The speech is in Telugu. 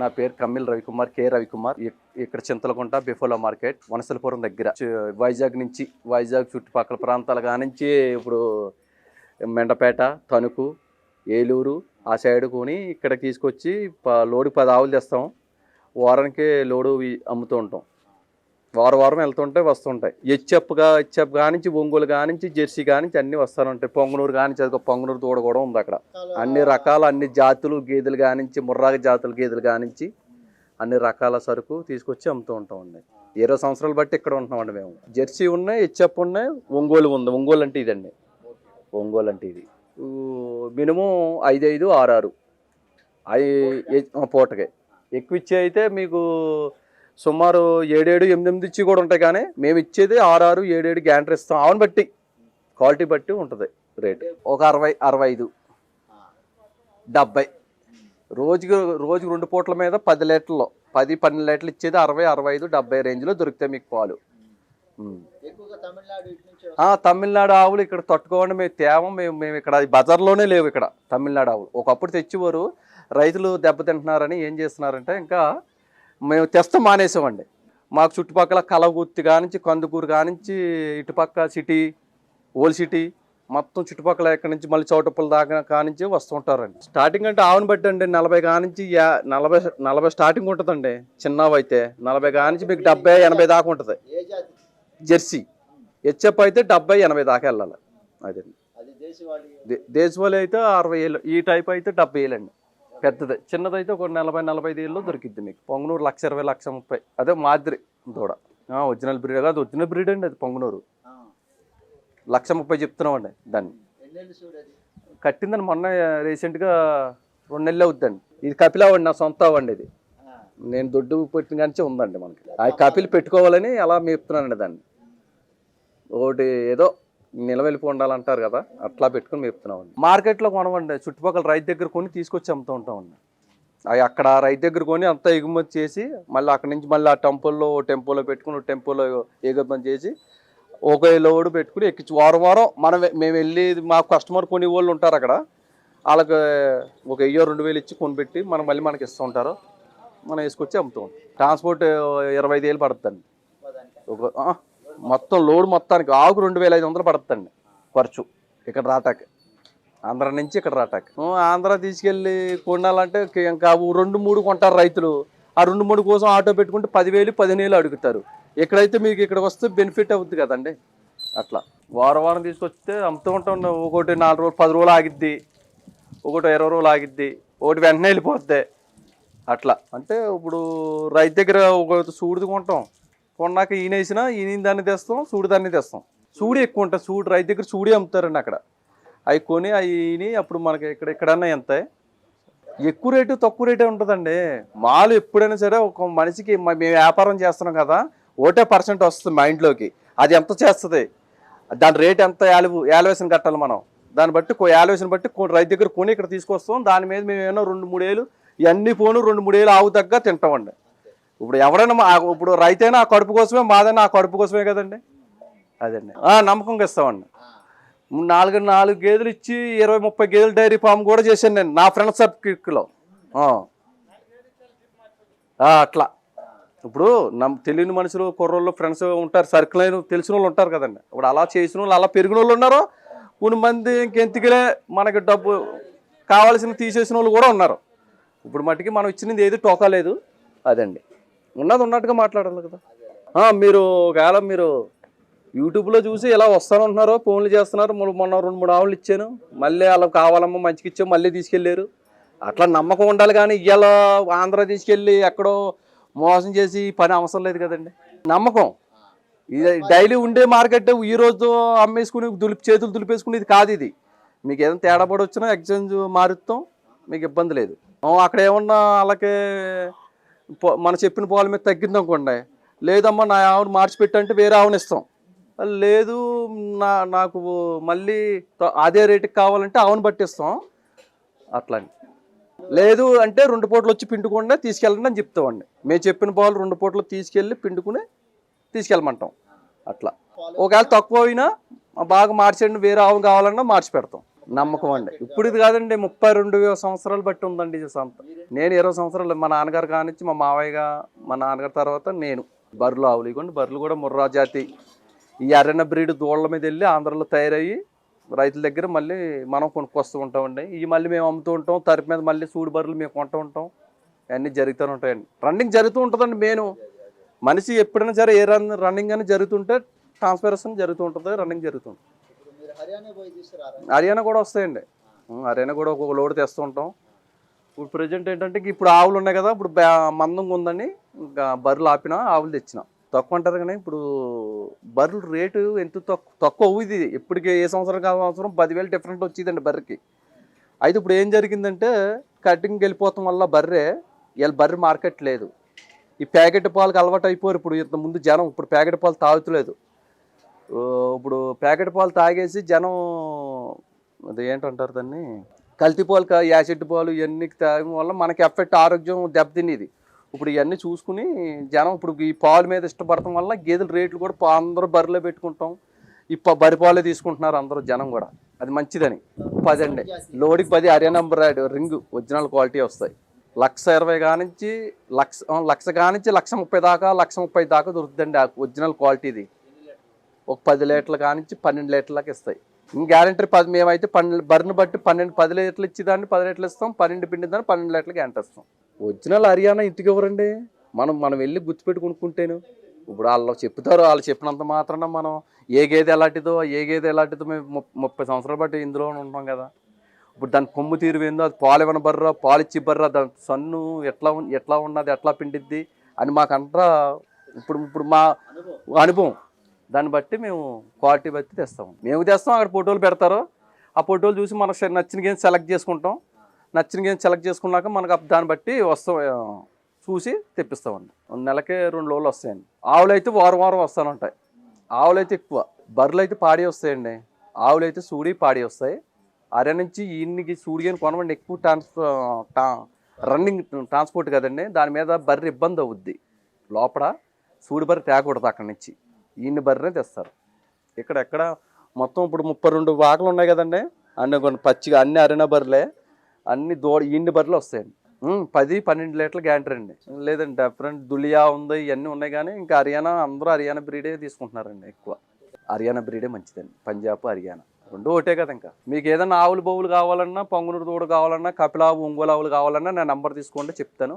నా పేరు కమ్మిల్ రవికుమార్ కె రవికుమార్. ఇక్కడ చింతలకుంట బిఫోలా మార్కెట్ వనసలపురం దగ్గర. వైజాగ్ నుంచి వైజాగ్ చుట్టుపక్కల ప్రాంతాల కానించి ఇప్పుడు మెండపేట తణుకు ఏలూరు ఆ సైడ్ కొని ఇక్కడ తీసుకొచ్చి ప- లోడు పది ఆవులు తెస్తాం. వారానికి లోడు అమ్ముతూ ఉంటాం. వారం వారం వెళ్తుంటే వస్తుంటాయి. హెచ్ఎఫ్గా హెచ్ఎఫ్ కానించి ఒంగోలు కానించి జెర్సీ కానించి అన్నీ వస్తూనే పొంగనూరు కానించి అదిగో పొంగనూరు దూడ కూడా ఉంది అక్కడ. అన్ని రకాల అన్ని జాతులు గేదెలు కానించి ముర్రాగ జాతుల గేదెలు కానించి అన్ని రకాల సరుకు తీసుకొచ్చి అమ్ముతూ ఉంటామండి ఇరవై సంవత్సరాలు బట్టి ఇక్కడ ఉంటున్నామండి మేము. జెర్సీ ఉన్నాయి హెచ్ఎఫ్ ఉన్నాయి ఒంగోలు ఉంది. ఒంగోలు అంటే ఇదండి. ఒంగోలు అంటే ఇది. మినిమం ఐదు ఐదు ఆరు ఆరు. అవి పూటకి. ఎక్కువ ఇచ్చే అయితే మీకు సుమారు ఏడేడు ఎనిమిది ఎనిమిది ఇచ్చి కూడా ఉంటాయి కానీ మేము ఇచ్చేది ఆరు ఆరు ఏడేడు గ్యాంటర్ ఇస్తాం. ఆవును బట్టి క్వాలిటీ బట్టి ఉంటుంది రేట్. ఒక అరవై అరవై ఐదు డెబ్బై. రోజుకి రోజుకి రెండు పూట్ల మీద పది లీటర్లు పది పన్నెండు లీటర్లు ఇచ్చేది అరవై అరవై ఐదు డెబ్బై రేంజ్లో దొరుకుతాయి మీకు పాలు. తమిళనాడు ఆవులు ఇక్కడ తట్టుకోండి మేము తేవం మేము మేము ఇక్కడ బజార్లోనే లేవు ఇక్కడ తమిళనాడు ఆవులు. ఒకప్పుడు తెచ్చివారు రైతులు దెబ్బతింటున్నారని ఏం చేస్తున్నారంటే ఇంకా మేము తెస్తాం మానేసామండి. మాకు చుట్టుపక్కల కలగుత్తి కానించి కందుకూరు కానించి ఇటుపక్క సిటీ ఓల్ సిటీ మొత్తం చుట్టుపక్కల ఎక్కడి నుంచి మళ్ళీ చౌటప్పల దాకా కానించి వస్తుంటారండి స్టార్టింగ్ అంటే ఆవును బట్టి అండి నలభై కానించి నలభై నలభై స్టార్టింగ్ ఉంటుందండి. చిన్నవి అయితే నలభై కానించి మీకు డెబ్బై ఎనభై దాకా ఉంటుంది. జెర్సీ. హెచ్ఎఫ్ అయితే డెబ్బై ఎనభై దాకా వెళ్ళాలి. అదే. దేశవాళీ అయితే అరవై ఏళ్ళు. ఈ టైప్ అయితే డెబ్బై ఏళ్ళండి. పెద్దది. చిన్నదైతే ఒక నలభై నలభై ఐదు ఏళ్ళు దొరికిద్ది మీకు. పొంగనూరు లక్ష ఇరవై లక్ష ముప్పై. అదే మాదిరి దూడ. Original breed. కాదు ఒరిజినల్ బ్రీడ్ అండి అది పొంగనూరు. లక్ష ముప్పై చెప్తున్నామండి దాన్ని. కట్టిందని మొన్న రీసెంట్గా రెండు నెలలు అవుద్దండి. ఇది కపిల అవ్వండి నా సొంత అవ్వండి ఇది. నేను దొడ్డు పెట్టిన కానీ ఉందండి మనకి. ఆ. కపిలు పెట్టుకోవాలని అలా మేపుతున్నానండి దాన్ని. ఒకటి ఏదో నిలవెలిపి ఉండాలంటారు కదా అట్లా పెట్టుకుని మేపుతున్నామండి. మార్కెట్లో కొనవండి చుట్టుపక్కల రైతు దగ్గర కొని తీసుకొచ్చి అమ్ముతూ ఉంటామండి. అవి అక్కడ రైతు దగ్గర కొని అంతా ఎగుమతి చేసి మళ్ళీ అక్కడి నుంచి మళ్ళీ ఆ టెంపుల్లో టెంపుల్లో పెట్టుకుని టెంపుల్లో ఎగుమతి చేసి ఒక లోడు పెట్టుకుని ఎక్కించి వారం వారం మనం మేము వెళ్ళి మా కస్టమర్ కొని వాళ్ళు ఉంటారు అక్కడ. వాళ్ళకి ఒక వెయ్యో రెండు వేలు ఇచ్చి కొనిపెట్టి మనం మళ్ళీ మనకి ఇస్తూ ఉంటారు. మనం వేసుకొచ్చి అమ్ముతూ ఉంటాం. ట్రాన్స్పోర్ట్ ఇరవై ఐదు వేలు పడుతుందండి. ఒక మొత్తం లోడ్ మొత్తానికి ఆకు రెండు వేల ఐదు వందలు పడుతుందండి ఖర్చు ఇక్కడ రాటాకి. ఆంధ్ర నుంచి ఇక్కడ రాటాకి. ఆంధ్ర తీసుకెళ్ళి కొనాలంటే ఇంకా రెండు మూడు కొంటారు రైతులు. ఆ రెండు మూడు కోసం ఆటో పెట్టుకుంటే పదివేలు పదిహేను అడుగుతారు. ఇక్కడైతే మీకు ఇక్కడికి వస్తే బెనిఫిట్ అవుద్ది కదండి. అట్లా. వారం వారం తీసుకొస్తే అమ్ముతూ ఉంటాం. ఒకటి నాలుగు రోజులు పది రోజులు ఆగిద్ది. ఒకటి ఇరవై రోజులు ఆగిద్ది. ఒకటి వెంటనే వెళ్ళిపోద్ది. అట్లా. అంటే ఇప్పుడు రైతు దగ్గర ఒక సూడిది కొంటాం. కొన్నాక ఈయన వేసినా ఈయన దాన్ని తెస్తాం సూడి దాన్ని తెస్తాం. సూడి ఎక్కువ ఉంటుంది సూడి రైతు దగ్గర సూడి అమ్ముతారండి అక్కడ. అవి కొని అవి అప్పుడు మనకి ఇక్కడ ఎక్కడన్నా ఎంత? ఎక్కువ రేటు తక్కువ రేటే ఉంటుందండి. మాలు ఎప్పుడైనా సరే ఒక మనిషికి మ- మేము వ్యాపారం చేస్తున్నాం కదా ఒకటే పర్సెంట్ వస్తుంది మా ఇంట్లోకి. అది ఎంత చేస్తుంది? దాని రేట్ ఎంత యాలువు యాలువేషన్ కట్టాలి మనం? దాన్ని బట్టి కో- యాలువేషన్ బట్టి రైతు దగ్గర కొని ఇక్కడ తీసుకొస్తాం. దాని మీద మేము ఏమైనా రెండు మూడేళ్ళు ఇవన్నీ పోను రెండు మూడేళ్ళు ఆవు తగ్గ తింటామండి. ఇప్పుడు ఎవరైనా ఇప్పుడు రైతైనా ఆ కడుపు కోసమే మాదైనా ఆ కడుపు కోసమే కదండి. అదండి. నమ్మకంగా ఇస్తామండి నాలుగు నాలుగు గేదెలు ఇచ్చి ఇరవై ముప్పై గేదెలు డైరీ ఫామ్ కూడా చేశాను నేను నా ఫ్రెండ్ సర్కిల్లో అట్లా. ఇప్పుడు నమ్ తెలియని మనుషులు కుర్రోళ్ళు ఫ్రెండ్స్ ఉంటారు సర్కిల్ అయిన తెలిసిన వాళ్ళు ఉంటారు కదండి. ఇప్పుడు అలా చేసిన వాళ్ళు అలా పెరిగిన వాళ్ళు ఉన్నారు కొన్ని మంది ఇంకెంతకిలే మనకి డబ్బు కావాల్సిన తీసేసిన వాళ్ళు కూడా ఉన్నారు. ఇప్పుడు మట్టుకి మనం ఇచ్చినది ఏది టోకా లేదు. అదండి. ఉన్నది ఉన్నట్టుగా మాట్లాడాలి కదా. మీరు ఒకవేళ మీరు యూట్యూబ్లో చూసి ఎలా వస్తానంటున్నారో ఫోన్లు చేస్తున్నారు మొన్న- రెండు మూడు ఆవులు ఇచ్చాను మళ్ళీ వాళ్ళకి కావాలమ్మా మంచికి ఇచ్చాము మళ్ళీ తీసుకెళ్ళారు. అట్లా నమ్మకం ఉండాలి కానీ ఇవాళ ఆంధ్ర తీసుకెళ్ళి ఎక్కడో మోసం చేసి పని అవసరం లేదు కదండి. నమ్మకం. ఇది డైలీ ఉండే మార్కెట్ ఈ రోజు అమ్మేసుకుని దులిపి చేతులు దులిపేసుకుని ఇది కాదు ఇది. మీకు ఏదైనా తేడా పడి వచ్చినా ఎక్స్చేంజ్ మారుస్తాం మీకు ఇబ్బంది లేదు. అక్కడ ఏమన్నా వాళ్ళకి మనం చెప్పిన పాల మీద తగ్గింది అనుకోండి లేదమ్మా నా ఆవును మార్చిపెట్టంటే వేరే ఆవుని ఇస్తాం. లేదు నా నాకు మళ్ళీ అదే రేటుకి కావాలంటే ఆవును పట్టిస్తాం. అట్లా అని. లేదు అంటే రెండు పూటలు వచ్చి పిండుకుండా తీసుకెళ్ళండి అని చెప్తామండి. మేము చెప్పిన పాలు రెండు పూటలు తీసుకెళ్ళి పిండుకుని తీసుకెళ్ళమంటాం. అట్లా. ఒకవేళ తక్కువ అయినా బాగా మార్చండి వేరే ఆవు కావాలన్నా మార్చి పెడతాం నమ్మకం అండి. ఇప్పుడు ఇది కాదండి ముప్పై రెండు సంవత్సరాలు బట్టి ఉందండి ఈ సంత. నేను ఇరవై సంవత్సరాలు మా నాన్నగారు కానించి మా మావయ్యగా మా నాన్నగారి తర్వాత నేను. బర్రెలు ఆవులు ఇవ్వండి బర్రెలు కూడా ముర్రా జాతి. ఈ అరణ్య బ్రీడ్ దూళ్ళ మీద వెళ్ళి ఆంధ్రలో తయారయ్యి రైతుల దగ్గర మళ్ళీ మనం కొనుక్కొస్తూ ఉంటామండి. ఇవి మళ్ళీ మేము అమ్ముతూ ఉంటాం తరపు మీద మళ్ళీ సూడు బర్రెలు మేము కొంటూ ఉంటాం. అన్నీ జరుగుతూనే ఉంటాయండి. రన్నింగ్ జరుగుతూ ఉంటుందండి మెయిన్. మనిషి ఎప్పుడైనా సరే ఏ రన్ రన్నింగ్ అని జరుగుతుంటే ట్రాన్స్పరేషన్ జరుగుతూ ఉంటుంది రన్నింగ్ జరుగుతుంది హర్యానా కూడా వస్తాయండి. హర్యానా కూడా ఒక్కొక్క లోడ్ తెస్తూ ఉంటాం ఇప్పుడు ప్రజెంట్ ఏంటంటే ఇప్పుడు ఆవులు ఉన్నాయి కదా ఇప్పుడు మందంగా ఉందని ఇంకా బర్రెలు ఆపిన ఆవులు తెచ్చిన. తక్కువ అంటారు కానీ ఇప్పుడు బర్రెలు రేటు ఎంత తక్కువ తక్కువ ఇది ఇప్పటికి ఏ సంవత్సరం కాదు సంవత్సరం పదివేలు డిఫరెంట్ వచ్చిందండి బర్రెకి. అయితే ఇప్పుడు ఏం జరిగిందంటే కటింగ్కి వెళ్ళిపోవటం వల్ల బర్రె వీళ్ళ బర్రె మార్కెట్ లేదు. ఈ ప్యాకెట్ పాలకు అలవాటు అయిపోరు ఇప్పుడు ఇంత ముందు జనం. ఇప్పుడు ప్యాకెట్ పాలు తాగుతలేదు. ఇప్పుడు ప్యాకెట్ పాలు తాగేసి జనం అది ఏంటంటారు దాన్ని? కల్తీ పాలు కా- యాసిడ్ పాలు ఇవన్నీ తాగడం వల్ల మనకి ఎఫెక్ట్ ఆరోగ్యం దెబ్బతినేది. ఇప్పుడు ఇవన్నీ చూసుకుని జనం ఇప్పుడు ఈ పాలు మీద ఇష్టపడటం వల్ల గేదెల రేట్లు కూడా అందరూ బరిలో పెట్టుకుంటాం. ఈ ప- బరి పాలే తీసుకుంటున్నారు అందరూ జనం కూడా. అది మంచిదని. పదండి లోడికి పది హర్యానా బ్రాడ్ రింగ్. ఒరిజినల్ క్వాలిటీ వస్తాయి. లక్ష ఇరవై కానించి లక్ష లక్ష కానించి లక్ష ముప్పై దాకా లక్ష ముప్పై దాకా దొరుకుతుందండి ఆ ఒరిజినల్ క్వాలిటీది. ఒక పది లీటర్ల కానించి పన్నెండు లీటర్లకు ఇస్తాయి. గ్యారంటీ పది మేమైతే పన్నెండు బర్ను బట్టి పన్నెండు పది లీటర్లు ఇచ్చేదాన్ని పది లీటర్లు ఇస్తాం పన్నెండు పిండి దాన్ని పన్నెండు లీటర్లు గ్యారంటీ ఇస్తాం. ఒరిజినల్ హర్యానా ఇంటికి ఎవరండి? మనం మనం వెళ్ళి గుర్తుపెట్టి కొనుక్కుంటేను ఇప్పుడు వాళ్ళు చెప్తారు వాళ్ళు చెప్పినంత మాత్రాన మనం ఏ గేదె ఎలాంటిదో ఏ గేదె ఎలాంటిదో మేము ముప్- ముప్పై సంవత్సరాలు బట్టి ఇందులో ఉంటాం కదా. ఇప్పుడు దాని కొమ్ము తీరు ఏందో అది పాలు ఇవ్వని బర్రా పాలు ఇచ్చి బర్రా దాని సన్ను ఎట్లా ఎట్లా ఉన్నది ఎట్లా పిండిద్ది అని మాకంతా ఇప్పుడు ఇప్పుడు మా అనుభవం. దాన్ని బట్టి మేము క్వాలిటీ బట్టి తెస్తాము. మేము తెస్తాం అక్కడ ఫోటోలు పెడతారు. ఆ ఫోటోలు చూసి మనకు సరే నచ్చిన గేమ్ సెలెక్ట్ చేసుకుంటాం. నచ్చిన గేమ్ సెలెక్ట్ చేసుకున్నాక మనకు దాన్ని బట్టి వస్తాం చూసి తెప్పిస్తామండి. నెలకి రెండు రోజులు వస్తాయండి. ఆవులు అయితే వారం వారం వస్తాను ఉంటాయి ఆవులు అయితే ఎక్కువ. బర్రెలు అయితే పాడి వస్తాయండి. ఆవులు అయితే సూడి పాడి వస్తాయి. అరే నుంచి ఇన్నికి సూడిగాని కొనమండి. ఎక్కువ ట్రాన్స్పో రన్నింగ్ ట్రాన్స్పోర్ట్ కదండి. దాని మీద బర్రె ఇబ్బంది అవుద్ది. లోపల సూడి బర్రె తేకూడదు అక్కడి నుంచి. ఈయన్ని బర్రెనే తెస్తారు. ఇక్కడ ఎక్కడ? మొత్తం ఇప్పుడు ముప్పై రెండు వాకలు ఉన్నాయి కదండి. అన్ని కొన్ని పచ్చిగా అన్ని అరిన బర్రెలే. అన్ని దూడ ఈన్ని బర్రెలు వస్తాయండి. పది పన్నెండు లీటర్లు గ్యాంటర్ అండి. లేదండి డిఫరెంట్ దులియా ఉంది ఇవన్నీ ఉన్నాయి కానీ ఇంకా హర్యానా అందరూ హర్యానా బ్రీడే తీసుకుంటున్నారండి ఎక్కువ. హర్యానా బ్రీడే మంచిదండి. పంజాబ్ హర్యానా. రెండు ఒకటే కదా ఇంకా. మీకు ఏదైనా ఆవులు బొవులు కావాలన్నా పొంగునూరు దూడ కావాలన్నా కపిలావు ఒంగోలు ఆవులు కావాలన్నా నా నెంబర్ తీసుకోండి చెప్తాను.